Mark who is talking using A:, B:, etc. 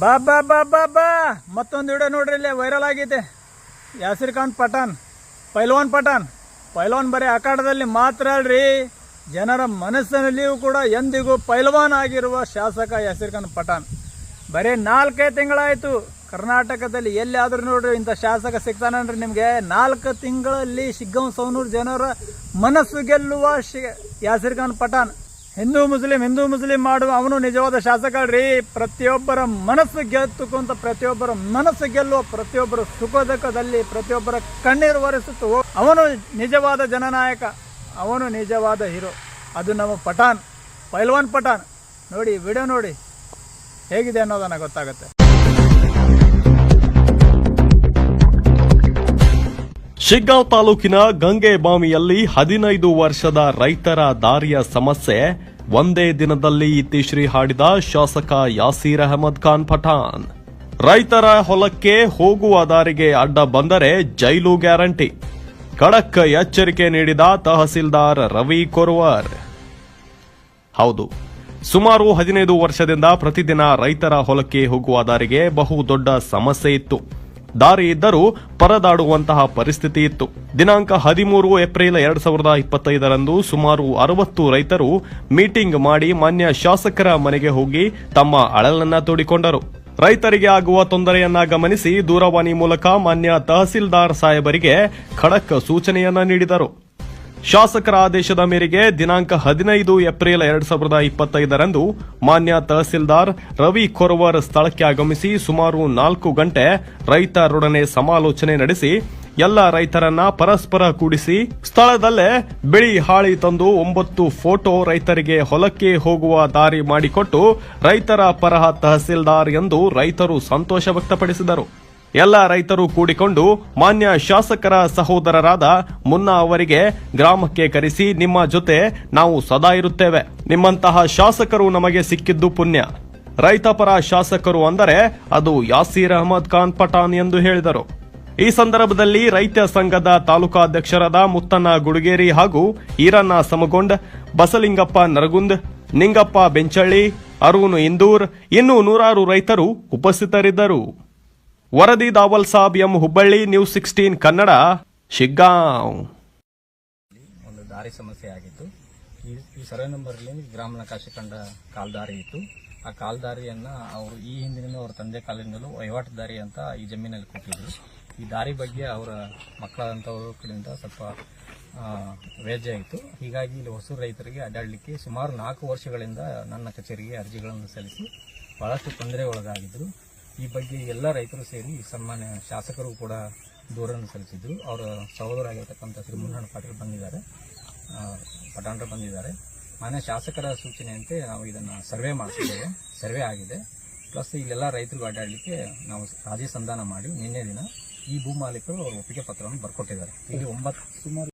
A: ಬಾ ಬಾ ಬಾ ಬಾ ಮತ್ತೊಂದು ವಿಡಿಯೋ ನೋಡ್ರಿ ಇಲ್ಲೇ ವೈರಲ್ ಆಗಿದೆ ಯಾಸಿರ್ ಖಾನ್ ಪಠಾನ್ ಪೈಲ್ವಾನ್ ಪಠಾನ್ ಪೈಲ್ವಾನ್ ಬರೀ ಅಖಾಡದಲ್ಲಿ ಮಾತ್ರ ಅಲ್ರಿ. ಜನರ ಮನಸ್ಸಿನಲ್ಲಿಯೂ ಕೂಡ ಎಂದಿಗೂ ಪೈಲ್ವಾನ್ ಆಗಿರುವ ಶಾಸಕ ಯಾಸಿರ್ ಖಾನ್ ಪಠಾನ್ ಬರೀ ನಾಲ್ಕೇ ತಿಂಗಳಾಯಿತು. ಕರ್ನಾಟಕದಲ್ಲಿ ಎಲ್ಲಿಯಾದ್ರೂ ನೋಡ್ರಿ, ಇಂಥ ಶಾಸಕ ಸಿಗ್ತಾನನ್ರಿ ನಿಮಗೆ. ನಾಲ್ಕು ತಿಂಗಳಲ್ಲಿ ಶಿಗ್ಗಂ ಸೌನೂರು ಜನರ ಮನಸ್ಸು ಗೆಲ್ಲುವ ಶಿ ಯಾಸಿರ್ ಪಠಾನ್ ಹಿಂದೂ ಮುಸ್ಲಿಂ ಹಿಂದೂ ಮುಸ್ಲಿಂ ಮಾಡುವ ಅವನು ನಿಜವಾದ ಶಾಸಕ ರೀ ಪ್ರತಿಯೊಬ್ಬರ ಮನಸ್ಸು ಗೆದ್ದುಕೊಂತ ಪ್ರತಿಯೊಬ್ಬರ ಮನಸ್ಸು ಗೆಲ್ಲುವ ಪ್ರತಿಯೊಬ್ಬರ ಸುಖ ದುಃಖದಲ್ಲಿ ಪ್ರತಿಯೊಬ್ಬರ ಕಣ್ಣೀರು ಒರೆಸುತ್ತು, ಅವನು ನಿಜವಾದ ಜನನಾಯಕ, ಅವನು ನಿಜವಾದ ಹೀರೋ. ಅದು ನಮ್ಮ ಪಠಾನ್, ಪೈಲ್ವಾನ್ ಪಠಾನ್. ನೋಡಿ, ವಿಡಿಯೋ ನೋಡಿ. ಹೇಗಿದೆ ಅನ್ನೋದನ್ನ ಗೊತ್ತಾಗುತ್ತೆ.
B: ಶಿಗ್ಗಾಂವ್ ತಾಲೂಕಿನ ಗಂಗೆಬಾಮಿಯಲ್ಲಿ ಹದಿನೈದು ವರ್ಷದ ರೈತರ ದಾರಿಯ ಸಮಸ್ಯೆ. ಒಂದೇ ದಿನದಲ್ಲಿ ಇತ್ತಿಶ್ರೀ ಹಾಡಿದ ಶಾಸಕ ಯಾಸೀರ್ ಅಹಮದ್ ಖಾನ್ ಪಠಾನ್ ರೈತರ ಹೊಲಕ್ಕೆ ಹೋಗುವ ದಾರಿಗೆ ಅಡ್ಡ ಬಂದರೆ ಜೈಲು ಗ್ಯಾರಂಟಿ. ಖಡಕ್ ಎಚ್ಚರಿಕೆ ನೀಡಿದ ತಹಸೀಲ್ದಾರ್ ರವಿ ಕೊರ್ವರ್. ಹೌದು, ಸುಮಾರು ಹದಿನೈದು ವರ್ಷದಿಂದ ಪ್ರತಿದಿನ ರೈತರ ಹೊಲಕ್ಕೆ ಹೋಗುವ ದಾರಿಗೆ ಬಹು ದೊಡ್ಡ ಸಮಸ್ಯೆ ಇತ್ತು. ದಾರಿ ಇದ್ದರೂ ಪರದಾಡುವಂತಹ ಪರಿಸ್ಥಿತಿ ಇತ್ತು. ದಿನಾಂಕ ಹದಿಮೂರು ಏಪ್ರಿಲ್ ಎರಡ್ ಸಾವಿರದ ಇಪ್ಪತ್ತೈದರಂದು ಸುಮಾರು ಅರವತ್ತು ರೈತರು ಮೀಟಿಂಗ್ ಮಾಡಿ ಮಾನ್ಯ ಶಾಸಕರ ಮನೆಗೆ ಹೋಗಿ ತಮ್ಮ ಅಳಲನ್ನ ತೋಡಿಕೊಂಡರು. ರೈತರಿಗೆ ಆಗುವ ತೊಂದರೆಯನ್ನ ಗಮನಿಸಿ ದೂರವಾಣಿ ಮೂಲಕ ಮಾನ್ಯ ತಹಸೀಲ್ದಾರ್ ಸಾಹೇಬರಿಗೆ ಖಡಕ್ ಸೂಚನೆಯನ್ನ ನೀಡಿದರು. ಶಾಸಕರ ಆದೇಶದ ಮೇರೆಗೆ ದಿನಾಂಕ ಹದಿನೈದು ಏಪ್ರಿಲ್ ಎರಡ್ ಸಾವಿರದ ಇಪ್ಪತ್ತೈದರಂದು ಮಾನ್ಯ ತಹಸೀಲ್ದಾರ್ ರವಿ ಕೊರವರ್ ಸ್ಥಳಕ್ಕೆ ಆಗಮಿಸಿ ಸುಮಾರು ನಾಲ್ಕು ಗಂಟೆ ರೈತರೊಡನೆ ಸಮಾಲೋಚನೆ ನಡೆಸಿ ಎಲ್ಲ ರೈತರನ್ನ ಪರಸ್ಪರ ಕೂಡಿಸಿ ಸ್ಥಳದಲ್ಲೇ ಬಿಳಿ ಹಾಳಿ ತಂದು ಒಂಬತ್ತು ಫೋಟೋ ರೈತರಿಗೆ ಹೊಲಕ್ಕೆ ಹೋಗುವ ದಾರಿ ಮಾಡಿಕೊಟ್ಟು ರೈತರ ಪರಹ ತಹಸೀಲ್ದಾರ್ ಎಂದು ರೈತರು ಸಂತೋಷ ವ್ಯಕ್ತಪಡಿಸಿದರು. ಎಲ್ಲ ರೈತರು ಕೂಡಿಕೊಂಡು ಮಾನ್ಯ ಶಾಸಕರ ಸಹೋದರರಾದ ಮುನ್ನಾ ಅವರಿಗೆ ಗ್ರಾಮಕ್ಕೆ ಕರೆಸಿ ನಿಮ್ಮ ಜೊತೆ ನಾವು ಸದಾ ಇರುತ್ತೇವೆ. ನಿಮ್ಮಂತಹ ಶಾಸಕರು ನಮಗೆ ಸಿಕ್ಕಿದ್ದು ಪುಣ್ಯ. ರೈತಪರ ಶಾಸಕರು ಅಂದರೆ ಅದು ಯಾಸೀರ್ ಅಹಮದ್ ಖಾನ್ ಪಠಾನ್ ಎಂದು ಹೇಳಿದರು. ಈ ಸಂದರ್ಭದಲ್ಲಿ ರೈತ ಸಂಘದ ತಾಲೂಕಾಧ್ಯಕ್ಷರಾದ ಮುತ್ತಣ್ಣ ಗುಡುಗೇರಿ ಹಾಗೂ ಈರಣ್ಣ ಸಮಗೊಂಡ್, ಬಸಲಿಂಗಪ್ಪ ನರಗುಂದ್, ನಿಂಗಪ್ಪ ಬೆಂಚಳ್ಳಿ, ಅರುಣ್ ಇಂದೂರ್, ಇನ್ನೂ ನೂರಾರು ರೈತರು ಉಪಸ್ಥಿತರಿದ್ದರು. ವರದಿ Dawal Sab M Hubballi news sixteen, Kannada, Shiggaon.
C: ಒಂದು ದಾರಿ ಸಮಸ್ಯೆ ಆಗಿತ್ತು. ಈ ಈ ಸರ್ವೆ ನಂಬರ್ಲಿ ಗ್ರಾಮ ನಕಾಶೆ ಕಂಡ ಕಾಲ್ದಾರಿ ಇತ್ತು. ಆ ಕಾಲ್ದಾರಿಯನ್ನ ಅವರು ಈ ಹಿಂದಿನಿಂದ ಅವರ ತಂದೆ ಕಾಲದಿಂದಲೂ ವಹಿವಾಟು ದಾರಿ ಅಂತ ಈ ಜಮೀನಲ್ಲಿ ಕೊಟ್ಟಿದ್ರು. ಈ ದಾರಿ ಬಗ್ಗೆ ಅವರ ಮಕ್ಕಳಾದಂಥವ್ರ ಕಡೆಯಿಂದ ಸ್ವಲ್ಪ ವ್ಯಾಜ್ಯ ಆಯಿತು ಹೀಗಾಗಿ ಇಲ್ಲಿ ಹೊಸ ರೈತರಿಗೆ ಅಡ್ಡಾಡಲಿಕ್ಕೆ ಸುಮಾರು ನಾಲ್ಕು ವರ್ಷಗಳಿಂದ ನನ್ನ ಕಚೇರಿಗೆ ಅರ್ಜಿಗಳನ್ನು ಸಲ್ಲಿಸಿ ಬಹಳಷ್ಟು ತೊಂದರೆ ಒಳಗಾಗಿದ್ದರು ಈ ಬಗ್ಗೆ ಎಲ್ಲ ರೈತರು ಸೇರಿ ಸನ್ಮಾನ್ಯ ಶಾಸಕರು ಕೂಡ ದೂರನ್ನು ಸಲ್ಲಿಸಿದ್ರು. ಅವರ ಸಹೋದರಾಗಿರ್ತಕ್ಕಂಥ ಶ್ರೀ ಮುನ್ನಣ್ಣ ಪಾಟೀಲ್ ಬಂದಿದ್ದಾರೆ. ಪಟಾಂಡ್ರ ಬಂದಿದ್ದಾರೆ. ಮಾನ್ಯ ಶಾಸಕರ ಸೂಚನೆಯಂತೆ ನಾವು ಇದನ್ನು ಸರ್ವೆ ಮಾಡಿಸಿದ್ದೇವೆ ಸರ್ವೆ ಆಗಿದೆ. ಪ್ಲಸ್ ಇಲ್ಲೆಲ್ಲ ರೈತರು ಅಡ್ಡಾಡಲಿಕ್ಕೆ ನಾವು ರಾಜಿ ಸಂಧಾನ ಮಾಡಿ ನಿನ್ನೆ ದಿನ ಈ ಭೂ ಮಾಲೀಕರು ಅವರು ಒಪ್ಪಿಗೆ ಪತ್ರವನ್ನು ಬರ್ಕೊಟ್ಟಿದ್ದಾರೆ. ಇಲ್ಲಿ ಒಂಬತ್ತು ಸುಮಾರು